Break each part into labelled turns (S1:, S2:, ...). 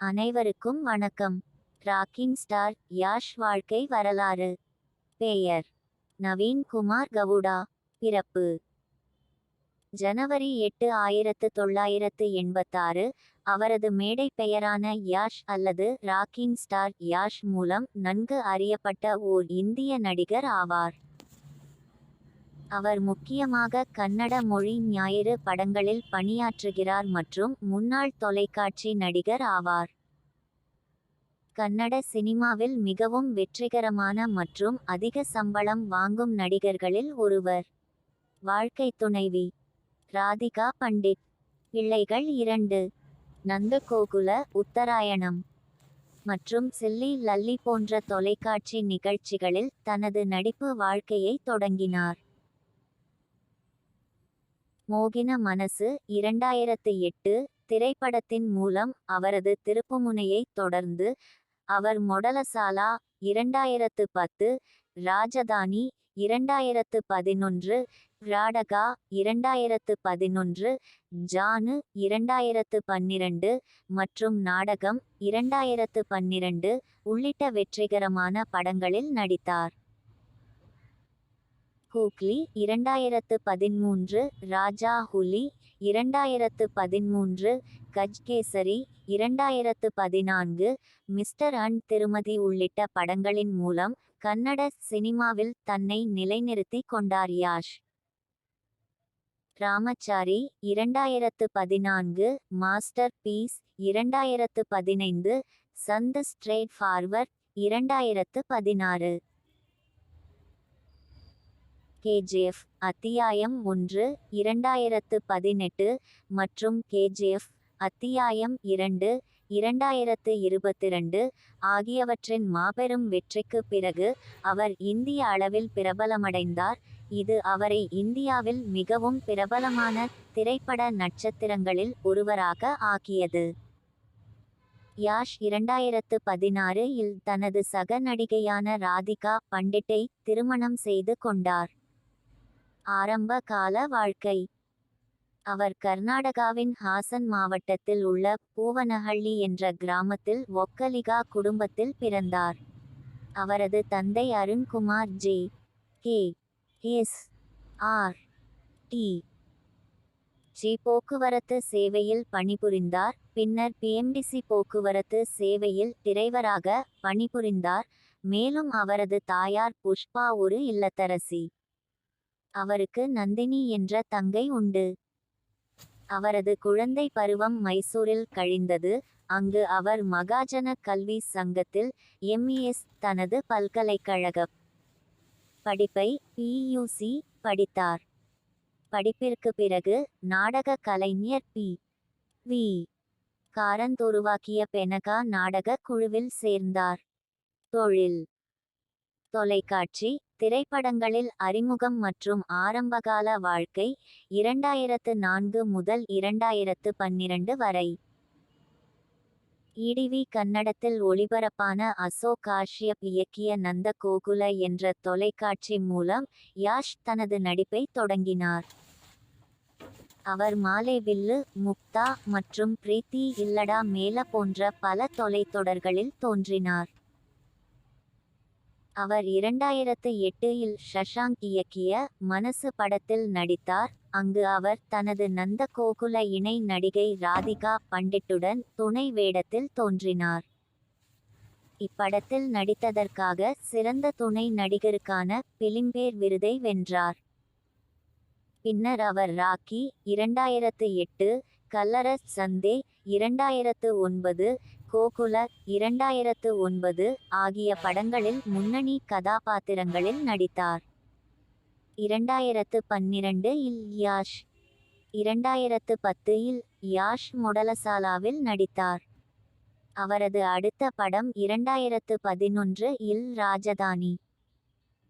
S1: அனைவருக்கும் வணக்கம். Rocking star Yash வாழ்க்கை வரலாறு. பெயர். நவீன் குமார் கவுடா. பிறப்பு. ஜனவரி எட்டு ஆயிரத்து தொள்ளாயிரத்து எண்பத்தாறு. அவரது மேடை பெயரான யாஷ் அல்லது ராக்கிங் ஸ்டார் யாஷ் மூலம் நன்கு அறியப்பட்ட ஓர் இந்திய நடிகர் ஆவார். அவர் முக்கியமாக கன்னட மொழி ஞாயிறு படங்களில் பணியாற்றுகிறார் மற்றும் முன்னாள் தொலைக்காட்சி நடிகர் ஆவார். கன்னட சினிமாவில் மிகவும் வெற்றிகரமான மற்றும் அதிக சம்பளம் வாங்கும் நடிகர்களில் ஒருவர். வாழ்க்கை துணைவி. ராதிகா பண்டிட். பிள்ளைகள் இரண்டு. நந்தகோகுல உத்தராயணம். மற்றும் சில்லி லல்லி போன்ற தொலைக்காட்சி நிகழ்ச்சிகளில் தனது நடிப்பு வாழ்க்கையை தொடங்கினார். மோகின மனசு இரண்டாயிரத்து எட்டு திரைப்படத்தின் மூலம் அவரது திருப்புமுனையை தொடர்ந்து அவர் மொடலசாலா இரண்டாயிரத்து பத்து ராஜதானி இரண்டாயிரத்து பதினொன்று ராடகா இரண்டாயிரத்து பதினொன்று ஜானு இரண்டாயிரத்து பன்னிரண்டு மற்றும் நாடகம் இரண்டாயிரத்து பன்னிரண்டு உள்ளிட்ட வெற்றிகரமான படங்களில் நடித்தார். ஹூக்லி இரண்டாயிரத்து பதிமூன்று ராஜா ஹுலி இரண்டாயிரத்து பதிமூன்று கஜ்கேசரி இரண்டாயிரத்து பதினான்கு மிஸ்டர் அண்ட் திருமதி உள்ளிட்ட படங்களின் மூலம் கன்னட சினிமாவில் தன்னை நிலைநிறுத்தி கொண்டார் யாஷ். ராமச்சாரி இரண்டாயிரத்து பதினான்கு மாஸ்டர் பீஸ் இரண்டாயிரத்து பதினைந்து சந்து ஸ்ட்ரெயிட் ஃபார்வர்ட் இரண்டாயிரத்து பதினாறு. கேஜிஎஃப் அத்தியாயம் ஒன்று இரண்டாயிரத்து பதினெட்டு மற்றும் கேஜிஎஃப் அத்தியாயம் இரண்டு இரண்டாயிரத்து இருபத்திரண்டு ஆகியவற்றின் மாபெரும் வெற்றிக்கு பிறகு அவர் இந்திய அளவில் பிரபலமடைந்தார். இது அவரை இந்தியாவில் மிகவும் பிரபலமான திரைப்பட நட்சத்திரங்களில் ஒருவராக ஆக்கியது. யாஷ் இரண்டாயிரத்து பதினாறு இல் தனது சக நடிகையான ராதிகா பண்டிட்டை திருமணம் செய்து கொண்டார். ஆரம்ப கால வாழ்க்கை. அவர் கர்நாடகாவின் ஹாசன் மாவட்டத்தில் உள்ள பூவனஹள்ளி என்ற கிராமத்தில் ஒக்கலிகா குடும்பத்தில் பிறந்தார். அவரது தந்தை Arunkumar J. K. S. R. T. G. போக்குவரத்து சேவையில் பணிபுரிந்தார். பின்னர் பிஎம்டிசி போக்குவரத்து சேவையில் டிரைவராக பணிபுரிந்தார். மேலும் அவரது தாயார் புஷ்பா ஒரு இல்லத்தரசி. அவருக்கு நந்தினி என்ற தங்கை உண்டு. அவரது குழந்தை பருவம் மைசூரில் கழிந்தது. அங்கு அவர் மகாஜன கல்வி சங்கத்தில் எம்இஎஸ் தனது பல்கலைக்கழக படிப்பை பியூசி படித்தார். படிப்பிற்கு பிறகு நாடக கலைஞர் பி. வி. காரந்த் உருவாக்கிய பெனகா நாடக குழுவில் சேர்ந்தார். தொழில். தொலைக்காட்சி திரைப்படங்களில் அறிமுகம் மற்றும் ஆரம்பகால வாழ்க்கை இரண்டாயிரத்து நான்கு முதல் இரண்டாயிரத்து பன்னிரண்டு வரை. இடிவி கன்னடத்தில் ஒளிபரப்பான அசோக் காஷ்யப் இயக்கிய நந்த கோகுல என்ற தொலைக்காட்சி மூலம் யாஷ் தனது நடிப்பை தொடங்கினார். அவர் மாலே வில்லு முக்தா மற்றும் பிரீத்தி இல்லடா மேல போன்ற பல தொலைத்தொடர்களில் தோன்றினார். அவர் இரண்டாயிரத்து எட்டு இல் ஷஷாங்க் இயக்கிய மனசு படத்தில் நடித்தார். அங்கு அவர் தனது நந்த கோகுல இணை நடிகை ராதிகா பண்டிட்டுடன் துணை வேடத்தில் தோன்றினார். இப்படத்தில் நடித்ததற்காக சிறந்த துணை நடிகருக்கான பிலிம்பேர் விருதை வென்றார். பின்னர் அவர் ராக்கி இரண்டாயிரத்து எட்டு கல்லரஸ் சந்தே இரண்டாயிரத்து ஒன்பது கோகுல இரண்டாயிரத்து ஒன்பது ஆகிய படங்களில் முன்னணி கதாபாத்திரங்களில் நடித்தார். இரண்டாயிரத்து பன்னிரண்டு இல் யாஷ் இரண்டாயிரத்து பத்து இல் யாஷ் முடலசாலாவில் நடித்தார். அவரது அடுத்த படம் இரண்டாயிரத்து பதினொன்று இல் ராஜதானி.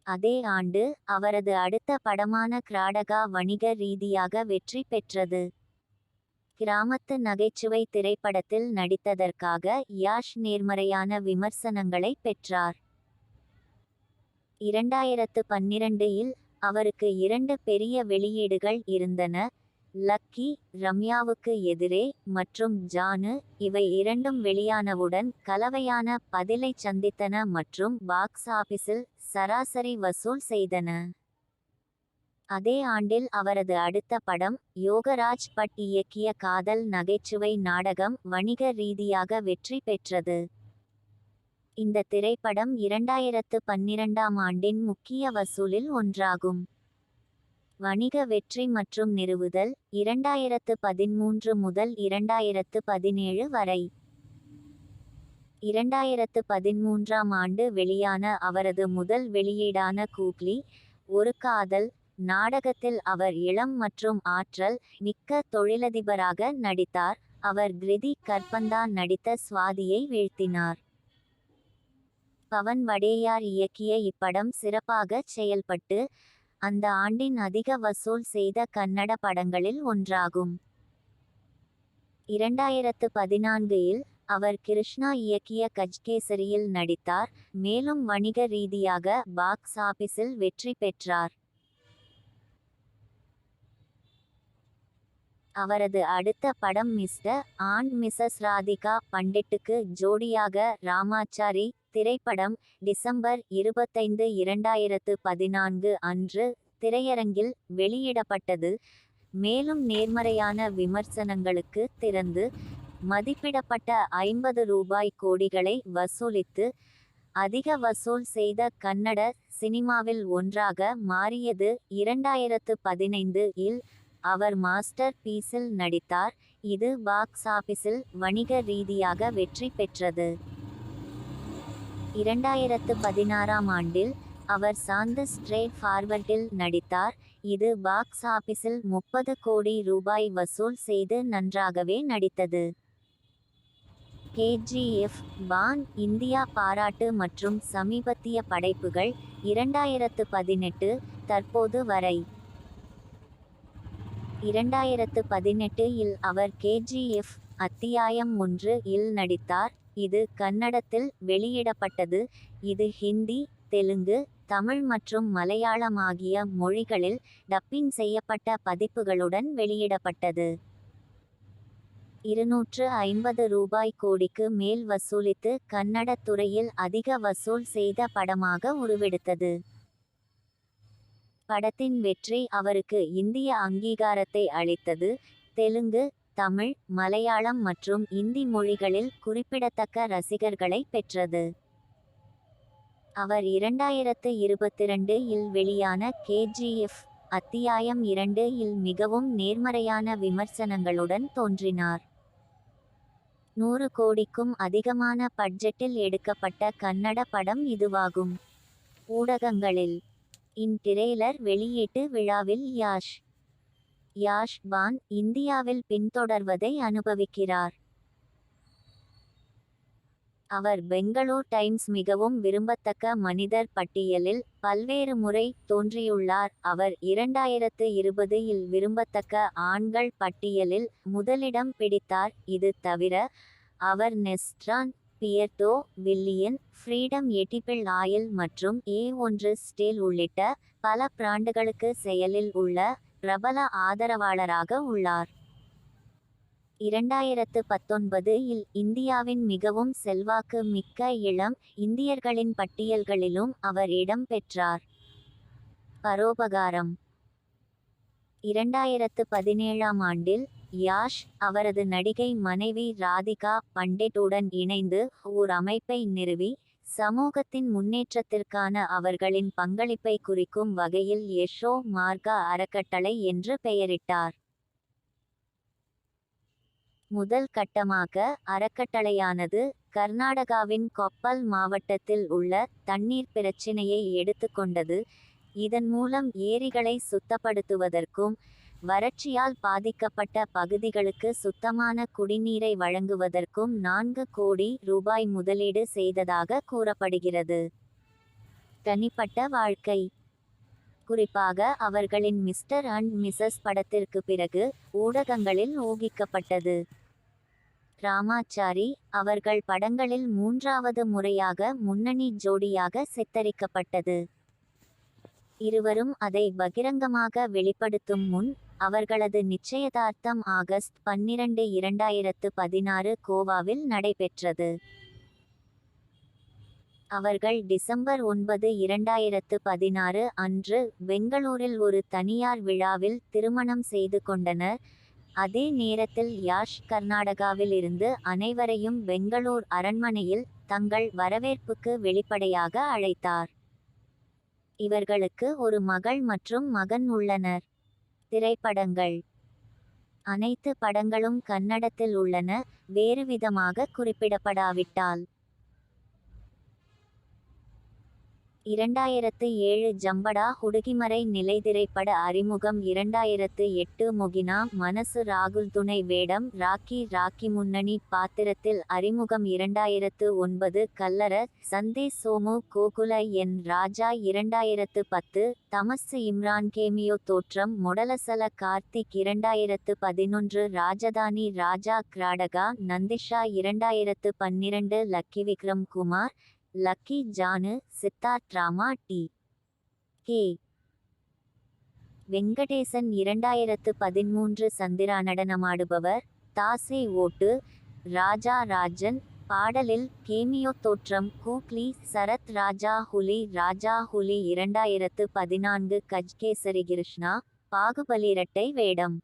S1: அதே ஆண்டு அவரது அடுத்த படமான கிராடகா வணிக ரீதியாக வெற்றி பெற்றது. கிராமத்து நகைச்சுவை திரைப்படத்தில் நடித்ததற்காக யாஷ் நேர்மறையான விமர்சனங்களை பெற்றார். இரண்டாயிரத்து பன்னிரண்டு இல் அவருக்கு இரண்டு பெரிய வெளியீடுகள் இருந்தன. லக்கி ரம்யாவுக்கு எதிரே மற்றும் ஜானு இவை இரண்டும் வெளியானவுடன் கலவையான பதிலை சந்தித்தன மற்றும் பாக்ஸ் ஆபீஸில் சராசரி வசூல் செய்தன. அதே ஆண்டில் அவரது அடுத்த படம் யோகராஜ் பட் இயக்கிய காதல் நகைச்சுவை நாடகம் வணிக ரீதியாக வெற்றி பெற்றது. இந்த திரைப்படம் இரண்டாயிரத்து பன்னிரண்டாம் ஆண்டின் முக்கிய வசூலில் ஒன்றாகும். வணிக வெற்றி மற்றும் நிறுவுதல் இரண்டாயிரத்து பதிமூன்று முதல் இரண்டாயிரத்து பதினேழு வரை. இரண்டாயிரத்து பதிமூன்றாம் ஆண்டு வெளியான அவரது முதல் வெளியீடான கூக்லி ஒரு காதல் நாடகத்தில் அவர் இளம் மற்றும் ஆற்றல் மிக்க தொழிலதிபராக நடித்தார். அவர் கிருதி கற்பந்தா நடித்த சுவாதியை வீழ்த்தினார். பவன் வடேயார் இயக்கிய இப்படம் சிறப்பாக செயல்பட்டு அந்த ஆண்டின் அதிக வசூல் செய்த கன்னட படங்களில் ஒன்றாகும். இரண்டாயிரத்து பதினான்கில் அவர் கிருஷ்ணா இயக்கிய கஜ்கேசரியில் நடித்தார். மேலும் வணிக ரீதியாக பாக்ஸ் ஆபீஸில் வெற்றி பெற்றார். அவரது அடுத்த படம் மிஸ்டர் ஆண்ட் மிசஸ் ராதிகா பண்டிட்டுக்கு ஜோடியாக ராமாச்சாரி திரைப்படம் டிசம்பர் இருபத்தைந்து இரண்டாயிரத்து பதினான்கு அன்று திரையரங்கில் வெளியிடப்பட்டது. மேலும் நேர்மறையான விமர்சனங்களுக்கு திறந்து மதிப்பிடப்பட்ட ஐம்பது ரூபாய் கோடிகளை வசூலித்து அதிக வசூல் செய்த கன்னட சினிமாவில் ஒன்றாக மாறியது இரண்டாயிரத்து பதினைந்து இல் அவர் மாஸ்டர் பீஸில் நடித்தார். இது பாக்ஸ் ஆபீஸில் வணிக ரீதியாக வெற்றி பெற்றது. இரண்டாயிரத்து பதினாறாம் ஆண்டில் அவர் சாந்த ஸ்ட்ரேட் ஃபார்வர்டில் நடித்தார். இது பாக்ஸ் ஆபீஸில் முப்பது கோடி ரூபாய் வசூல் செய்து நன்றாகவே நடித்தது. கேஜிஎஃப் பான் இந்தியா பாராட்டு மற்றும் சமீபத்திய படைப்புகள் இரண்டாயிரத்து பதினெட்டு தற்போது வரை. இரண்டாயிரத்து பதினெட்டு இல் அவர் கேஜிஎஃப் அத்தியாயம் ஒன்று இல் நடித்தார். இது கன்னடத்தில் வெளியிடப்பட்டது. இது ஹிந்தி தெலுங்கு தமிழ் மற்றும் மலையாளம் ஆகிய மொழிகளில் டப்பிங் செய்யப்பட்ட பதிப்புகளுடன் வெளியிடப்பட்டது. இருநூற்று ஐம்பது ரூபாய் கோடிக்கு மேல் வசூலித்து கன்னட துறையில் அதிக வசூல் செய்த படமாக உருவெடுத்தது. படத்தின் வெற்றி அவருக்கு இந்திய அங்கீகாரத்தை அளித்தது. தெலுங்கு தமிழ் மலையாளம் மற்றும் இந்தி மொழிகளில் குறிப்பிடத்தக்க ரசிகர்களை பெற்றது. அவர் இரண்டாயிரத்து இருபத்திரண்டு இல் வெளியான கேஜிஎஃப் அத்தியாயம் இரண்டு இல் மிகவும் நேர்மறையான விமர்சனங்களுடன் தோன்றினார். நூறு கோடிக்கும் அதிகமான பட்ஜெட்டில் எடுக்கப்பட்ட கன்னட படம் இதுவாகும். ஊடகங்களில் இன் டிரெய்லர் வெளியீட்டு விழாவில் யாஷ். யாஷ் பான் இந்தியாவில் பின்தொடர்வதை அனுபவிக்கிறார். அவர் பெங்களூர் டைம்ஸ் மிகவும் விரும்பத்தக்க மனிதர் பட்டியலில் பல்வேறு முறை தோன்றியுள்ளார். அவர் இரண்டாயிரத்து இருபது இல் விரும்பத்தக்க ஆண்கள் பட்டியலில் முதலிடம் பிடித்தார். இது தவிர அவர் நெஸ்ட்ரான் பியர்டோ வில்லியன் ஃப்ரீடம் எட்டிபிள் ஆயில் மற்றும் ஏ ஒன்று ஸ்டீல் உள்ளிட்ட பல பிராண்டுகளுக்கு செயலில் உள்ள பிரபல ஆதரவாளராக உள்ளார். இரண்டாயிரத்து பத்தொன்பது இல் இந்தியாவின் மிகவும் செல்வாக்கு மிக்க இளம் இந்தியர்களின் பட்டியல்களிலும் அவர் இடம் பெற்றார். பரோபகாரம். இரண்டாயிரத்து பதினேழாம் ஆண்டில் யாஷ் அவரது நடிகை மனைவி ராதிகா பண்டிட்டுடன் இணைந்து ஓர் அமைப்பை நிறுவி சமூகத்தின் முன்னேற்றத்திற்கான அவர்களின் பங்களிப்பை குறிக்கும் வகையில் யஷோ மார்கா அறக்கட்டளை என்று பெயரிட்டார். முதல் கட்டமாக அறக்கட்டளையானது கர்நாடகாவின் கொப்பல் மாவட்டத்தில் உள்ள தண்ணீர் பிரச்சினையை எடுத்துக்கொண்டது. இதன் மூலம் ஏரிகளை சுத்தப்படுத்துவதற்கும் வறட்சியால் பாதிக்கப்பட்ட பகுதிகளுக்கு சுத்தமான குடிநீரை வழங்குவதற்கும் நான்கு கோடி ரூபாய் முதலீடு செய்ததாக கூறப்படுகிறது. தனிப்பட்ட வாழ்க்கை. குறிப்பாக அவர்களின் மிஸ்டர் அண்ட் மிஸ்ஸஸ் படத்திற்கு பிறகு ஊடகங்களில் ஊகிக்கப்பட்டது. ராமாச்சாரி அவர்கள் படங்களில் மூன்றாவது முறையாக முன்னணி ஜோடியாக சித்தரிக்கப்பட்டது. இருவரும் அதை பகிரங்கமாக வெளிப்படுத்தும் முன் அவர்களது நிச்சயதார்த்தம் ஆகஸ்ட் பன்னிரண்டு இரண்டாயிரத்து பதினாறு கோவாவில் நடைபெற்றது. அவர்கள் டிசம்பர் ஒன்பது இரண்டாயிரத்து பதினாறு அன்று பெங்களூரில் ஒரு தனியார் விழாவில் திருமணம் செய்து கொண்டனர். அதே நேரத்தில் யாஷ் கர்நாடகாவில் இருந்து அனைவரையும் பெங்களூர் அரண்மனையில் தங்கள் வரவேற்புக்கு வெளிப்படையாக அழைத்தார். இவர்களுக்கு ஒரு மகள் மற்றும் மகன் உள்ளனர். திரைப்படங்கள். அனைத்து படங்களும் கன்னடத்தில் உள்ளன. வேறுவிதமாக குறிப்பிடப்படாவிட்டால். இரண்டாயிரத்து ஏழு ஜம்படா ஹுடுகிமறை நிலை திரைப்பட அறிமுகம் இரண்டாயிரத்து எட்டு முகினா மனசு ராகுல் துணை வேடம் ராக்கி ராக்கி முன்னணி பாத்திரத்தில் அறிமுகம் இரண்டாயிரத்து ஒன்பது கல்லற சந்தே சோமு கோகுல என் ராஜா இரண்டாயிரத்து பத்து தமஸ் இம்ரான் கேமியோ தோற்றம் முடலசல கார்த்திக் இரண்டாயிரத்து பதினொன்று ராஜதானி ராஜா கிராடகா நந்திஷா இரண்டாயிரத்து பன்னிரண்டு lucky Vikram Kumar lucky Janu Siddharth Rama T. K. Venkatesan இரண்டாயிரத்து பதிமூன்று சந்திரா நடனமாடுபவர் தாசே ஓட்டு ராஜா ராஜன் பாடலில் கேமியோ தோற்றம் கூக்லி சரத் ராஜா ஹுலி ராஜா ஹுலி இரண்டாயிரத்து பதினான்கு கஜ்கேசரி கிருஷ்ணா பாகுபலிரட்டை வேடம்.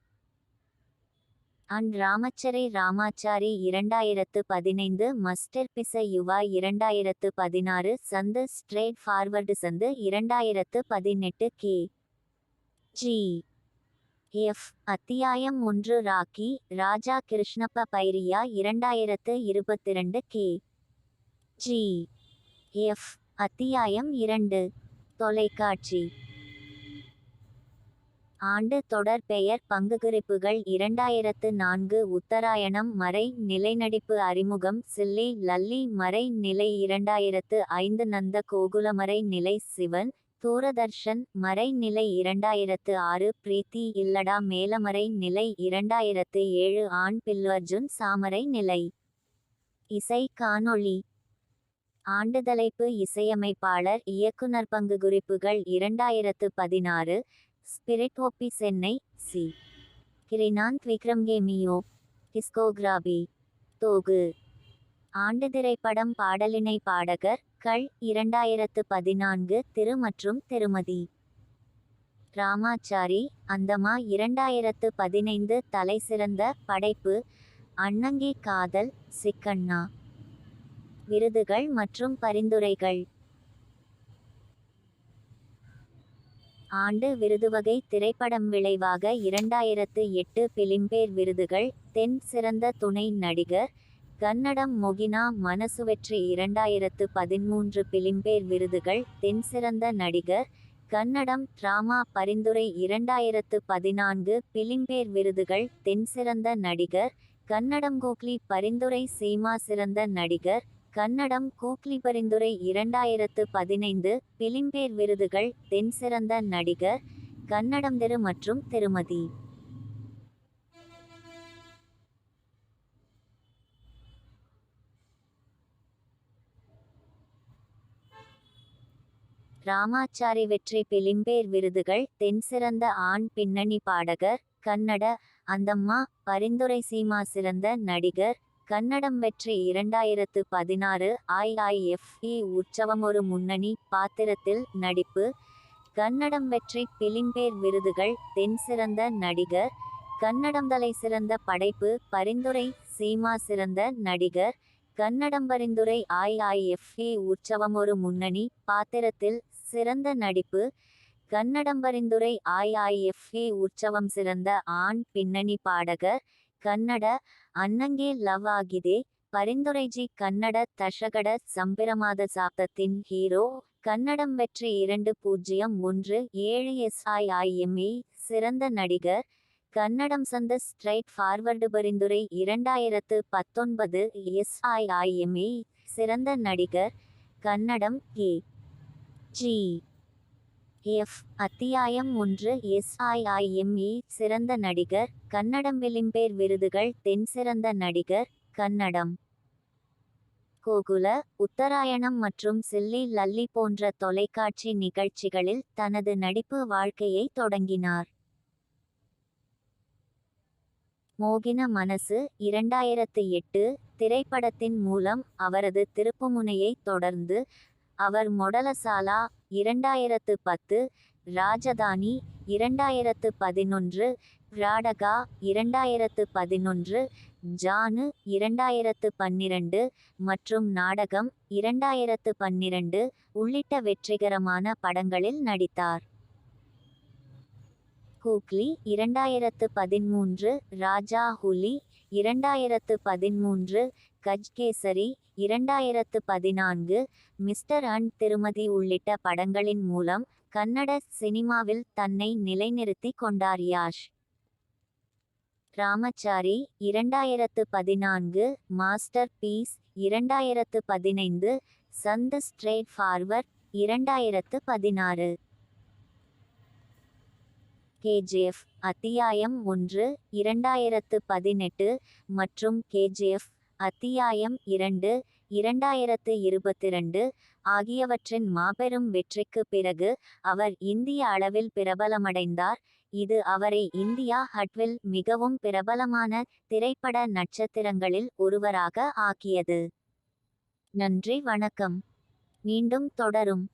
S1: அன் ராமச்சரை ராமாச்சாரி இரண்டாயிரத்து பதினைந்து மஸ்டர் பிச யுவா இரண்டாயிரத்து பதினாறு சந்து ஸ்ட்ரேட் ஃபார்வர்டு சந்து இரண்டாயிரத்து பதினெட்டு கே. ஜி. எஃப். அத்தியாயம் ஒன்று ராக்கி ராஜா கிருஷ்ணப்ப பைரியா இரண்டாயிரத்து இருபத்தி ரெண்டு கே. ஜி. எஃப். அத்தியாயம் இரண்டு தொலைக்காட்சி. ஆண்டு தொடர் பெயர் பங்குகுறிப்புகள் இரண்டாயிரத்து நான்கு உத்தராயணம் மறை நிலைநடிப்பு அறிமுகம் சில்லி லல்லி மறை நிலை இரண்டாயிரத்து ஐந்து நந்த கோகுலமறை நிலை சிவன் தூரதர்ஷன் மறை நிலை இரண்டாயிரத்து ஆறு பிரீத்தி இல்லடா மேலமறை நிலை இரண்டாயிரத்து ஏழு ஆண் பில்லர்ஜுன் சாமரை நிலை. இசை காணொளி. ஆண்டுதலைப்பு இசையமைப்பாளர் இயக்குனர் பங்கு குறிப்புகள் இரண்டாயிரத்து பதினாறு ஸ்பிரிட் ஓப்பி சென்னை சி. கிரினாந்த் விக்ரம் கேமியோ டிஸ்கோகிராபி. தோகு. ஆண்டு திரைப்படம் பாடலினை பாடகர் கள் இரண்டாயிரத்து பதினான்கு திரு மற்றும் திருமதி. ராமாச்சாரி அந்தமா இரண்டாயிரத்து பதினைந்து தலைசிறந்த படைப்பு அன்னங்கி காதல் சிக்கண்ணா. விருதுகள் மற்றும் பரிந்துரைகள். ஆண்டு விருதுவகை திரைப்படம் விளைவாக இரண்டாயிரத்து எட்டு பிலிம்பேர் விருதுகள் தென் சிறந்த துணை நடிகர் கன்னடம் மொகினா மனசுவெற்றி இரண்டாயிரத்து பதிமூன்று பிலிம்பேர் விருதுகள் தென் சிறந்த நடிகர் கன்னடம் டிராமா பரிந்துரை இரண்டாயிரத்து பதினான்கு பிலிம்பேர் விருதுகள் தென் சிறந்த நடிகர் கன்னடம் கோக்லி பரிந்துரை சீமா சிறந்த நடிகர் கன்னடம் கூக்லி பரிந்துரை இரண்டாயிரத்து பதினைந்து பிலிம்பேர் விருதுகள் தென் சிறந்த நடிகர் கன்னடம் திரு மற்றும் திருமதி. ராமாச்சாரி வெற்றி பிலிம்பேர் விருதுகள் தென் சிறந்த ஆண் பின்னணி பாடகர் கன்னட அந்தம்மா பரிந்துரை சீமா சிறந்த நடிகர் கன்னடம் வெற்றி இரண்டாயிரத்து பதினாறு ஐஐஎஃப்இ உற்சவம் ஒரு முன்னணி பாத்திரத்தில் நடிப்பு. கன்னடம் வெற்றி பிலிம்பேர் விருதுகள் தென் சிறந்த நடிகர். கன்னடம் தலை சிறந்த படைப்பு பரிந்துரை சீமா சிறந்த நடிகர். கன்னடம் பரிந்துரை ஐஐஎஃப்இ உற்சவம் ஒரு முன்னணி பாத்திரத்தில் சிறந்த நடிப்பு. கன்னடம் பரிந்துரை ஐஐஎஃப்இ உற்சவம் சிறந்த ஆண் பின்னணி பாடகர். ಕನ್ನಡ ಅನ್ನಂಗೆ ಲವ್ ಆಗಿದೆ பரிந்துரைஜி கன்னட தஷகட சம்பிரமாத சாப்தத்தின் ஹீரோ கன்னடம் வெற்றி இரண்டு பூஜ்ஜியம் ஒன்று ஏழு எஸ்ஐஐஎம்இ சிறந்த நடிகர் கன்னடம் சந்த ஸ்ட்ரைட் ஃபார்வர்டு பரிந்துரை இரண்டாயிரத்து பத்தொன்பது எஸ்ஐஐஎம்இ சிறந்த நடிகர் கன்னடம் ஏ ஜி எஃப் அத்தியாயம் ஒன்று. எஸ்ஐஐஎம்இ சிறந்த நடிகர். கன்னடம் விளிம்பேர் விருதுகள். தென் சிறந்த நடிகர். கன்னடம். கோகுல உத்தராயணம் மற்றும் சில்லி லல்லி போன்ற தொலைக்காட்சி நிகழ்ச்சிகளில் தனது நடிப்பு வாழ்க்கையை தொடங்கினார். மோகின மனசு. இரண்டாயிரத்து எட்டு. திரைப்படத்தின் மூலம் அவரது திருப்புமுனையை தொடர்ந்து அவர் மொடலசாலா இரண்டாயிரத்து பத்து ராஜதானி இரண்டாயிரத்து பதினொன்று ராடகா இரண்டாயிரத்து பதினொன்று ஜானு இரண்டாயிரத்து பன்னிரண்டு மற்றும் நாடகம் இரண்டாயிரத்து பன்னிரண்டு உள்ளிட்ட வெற்றிகரமான படங்களில் நடித்தார். கூக்லி இரண்டாயிரத்து பதிமூன்று ராஜா ஹுலி இரண்டாயிரத்து பதிமூன்று கஜ்கேசரி. இரண்டாயிரத்து பதினான்கு மிஸ்டர் அண்ட் திருமதி உள்ளிட்ட படங்களின் மூலம் கன்னட சினிமாவில் தன்னை நிலைநிறுத்தி கொண்டார் யாஷ். ராமச்சாரி இரண்டாயிரத்து பதினான்கு மாஸ்டர் பீஸ். இரண்டாயிரத்து பதினைந்து சந்து ஸ்ட்ரெயிட் ஃபார்வர்ட். இரண்டாயிரத்து பதினாறு கேஜிஎஃப் அத்தியாயம் ஒன்று இரண்டாயிரத்து பதினெட்டு மற்றும் கேஜிஎஃப் அத்தியாயம் இரண்டு இரண்டாயிரத்து இருபத்திரண்டு ஆகியவற்றின் மாபெரும் வெற்றிக்கு பிறகு அவர் இந்திய அளவில் பிரபலமடைந்தார். இது அவரை இந்தியா ஹட்வில் மிகவும் பிரபலமான திரைப்பட நட்சத்திரங்களில் ஒருவராக ஆக்கியது. நன்றி வணக்கம். மீண்டும் தொடரும்.